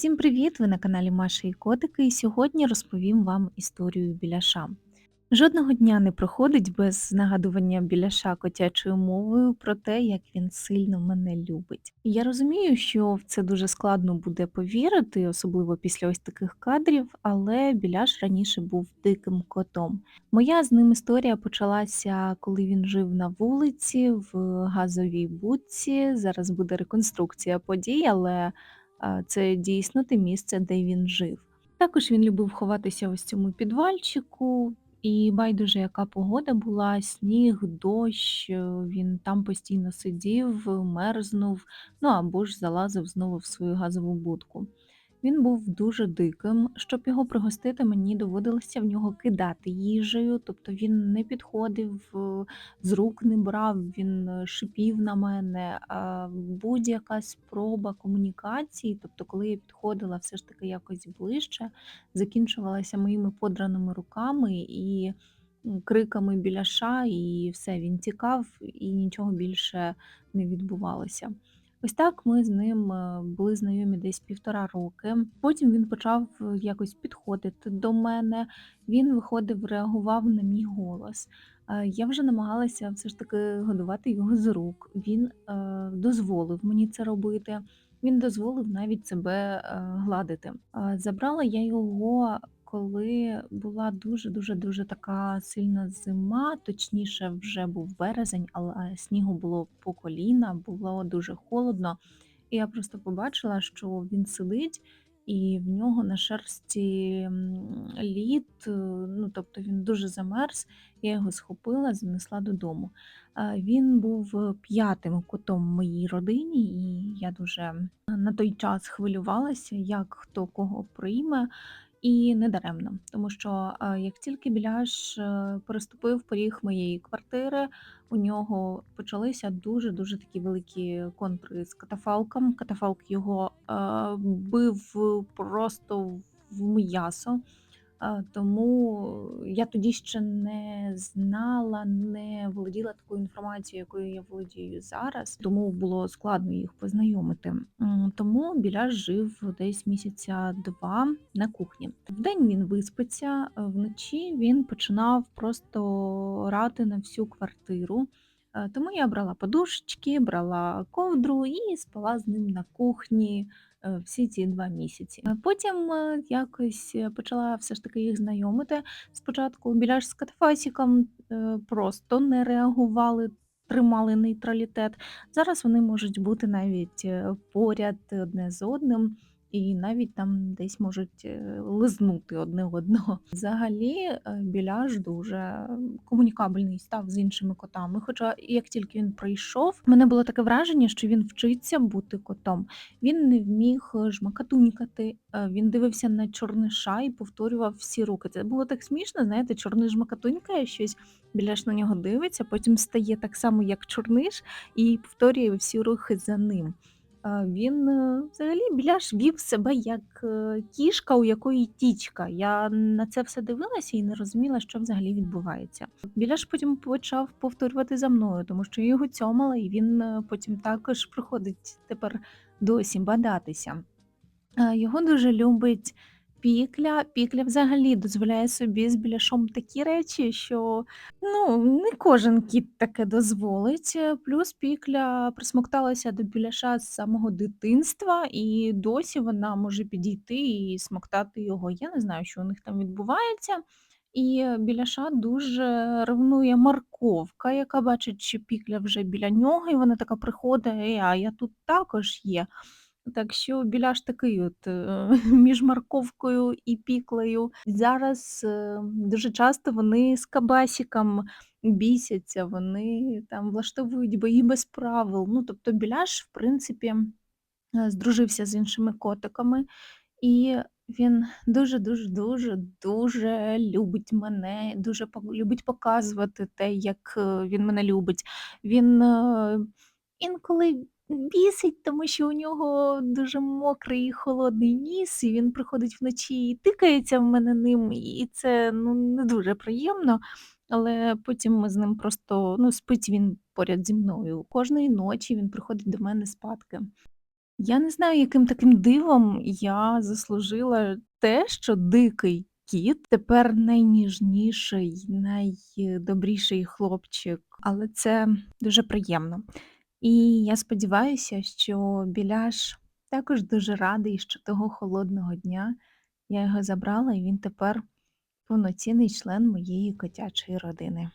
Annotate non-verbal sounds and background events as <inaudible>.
Всім привіт! Ви на каналі Маша і Котики, і сьогодні розповім вам історію біляша. Жодного дня не проходить без нагадування біляша котячою мовою про те, як він сильно мене любить. Я розумію, що в це дуже складно буде повірити, особливо після ось таких кадрів, але біляш раніше був диким котом. Моя з ним історія почалася, коли він жив на вулиці в газовій будці. Зараз буде реконструкція подій, але це дійсно те місце, де він жив. Також він любив ховатися ось цьому підвальчику, і байдуже, яка погода була, сніг, дощ, е, він там постійно сидів, мерзнув, ну або ж залазив знову в свою газову будку. Він був дуже диким. Щоб його пригостити, мені доводилося в нього кидати їжею, тобто він не підходив, е, з рук не брав, він е, шипів на мене. Будь-яка спроба комунікації, тобто, коли я підходила все ж таки якось ближче, закінчувалася моїми подраними руками і криками біляша, і все, він тікав, і нічого більше не відбувалося. Ось так ми з ним, е, були знайомі десь півтора роки. Потім він почав, е, якось підходити до мене. Він виходив, реагував на мій голос. Е, я вже намагалася все ж таки годувати його з рук. Він, дозволив мені це робити. Він дозволив навіть себе, гладити. Забрала я його, коли була дуже дуже дуже така сильна зима, точніше, вже був березень, але снігу було по коліна, було дуже холодно. І я просто побачила, що він сидить, і в нього на шерсті лід, е, ну тобто він дуже замерз. Я його схопила, занесла додому. Е, Він був п'ятим котом в моїй родині, і я дуже на той час хвилювалася, як хто кого прийме. І не даремно, тому що, е, як тільки Біляш, е, переступив поріг моєї квартири, у нього почалися дуже-дуже такі великі контри з катафалком. Катафалк його, е, бив просто в м'ясо. Тому я тоді ще не знала, не володіла такою інформацією, якою я володію зараз, тому було складно їх познайомити. Тому Біляш жив десь місяця два на кухні. Вдень він виспиться, вночі він починав просто рати на всю квартиру. Е, Тому я брала подушечки, брала ковдру і спала з ним на кухні е, всі ці 2 місяці. Е, потім, якось, почала все ж таки їх знайомити. Спочатку біляш з Катафасіком, просто не реагували, тримали нейтралітет. Зараз вони можуть бути навіть, е, поряд одне з одним і навіть там десь можуть, е, лизнути одне одного. Взагалі, е, біляш дуже комунікабельний став з іншими котами. Хоча як тільки він прийшов, мене було таке враження, що він вчиться бути котом. Він не вміг жмакатунькати, е, він дивився на чорниша і повторював всі рухи. Це було так смішно, знаєте, чорний жмакатунькає щось, біляш на нього дивиться, потім стає так само, як чорниш, і повторює всі рухи за ним. Він, е, взагалі біляш вів себе як, е, кішка, у якої тічка. Я на це все дивилася і не розуміла, що взагалі відбувається. Біляш потім почав повторювати за мною, тому що його цьомала, і він, е, потім також приходить тепер досі бадатися. Його дуже любить Пікля. Пікля взагалі дозволяє собі з біляшом такі речі, що ну, не кожен кіт таке дозволить. Плюс Пікля присмокталася до біляша з самого дитинства, і досі вона може підійти і смоктати його. Я не знаю, що у них там відбувається. І біляша дуже ревнує морковка, яка бачить, що Пікля вже біля нього, і вона така приходить: а я тут також є. Так що біляш такий от, е, <laughs> між морковкою і піклею. Зараз, е, дуже часто вони з кабасіком бісяться, вони там влаштовують бої без правил. Ну, тобто біляш, в принципі, е, здружився з іншими котиками, і він дуже, дуже, дуже, любить мене, дуже любить показувати те, як, він мене любить. Він, інколи Бісить, тому що у нього дуже мокрий і холодний ніс, і він приходить вночі і тикається в мене ним, і це, ну, не дуже приємно. Але потім ми з ним просто ну, спить він поряд зі мною. Кожної ночі він приходить до мене спадки. Я не знаю, яким таким дивом я заслужила те, що дикий кіт тепер найніжніший, найдобріший хлопчик, але це дуже приємно. І я сподіваюся, що Біляш також дуже радий, що того холодного дня я його забрала, і він тепер повноцінний член моєї котячої родини.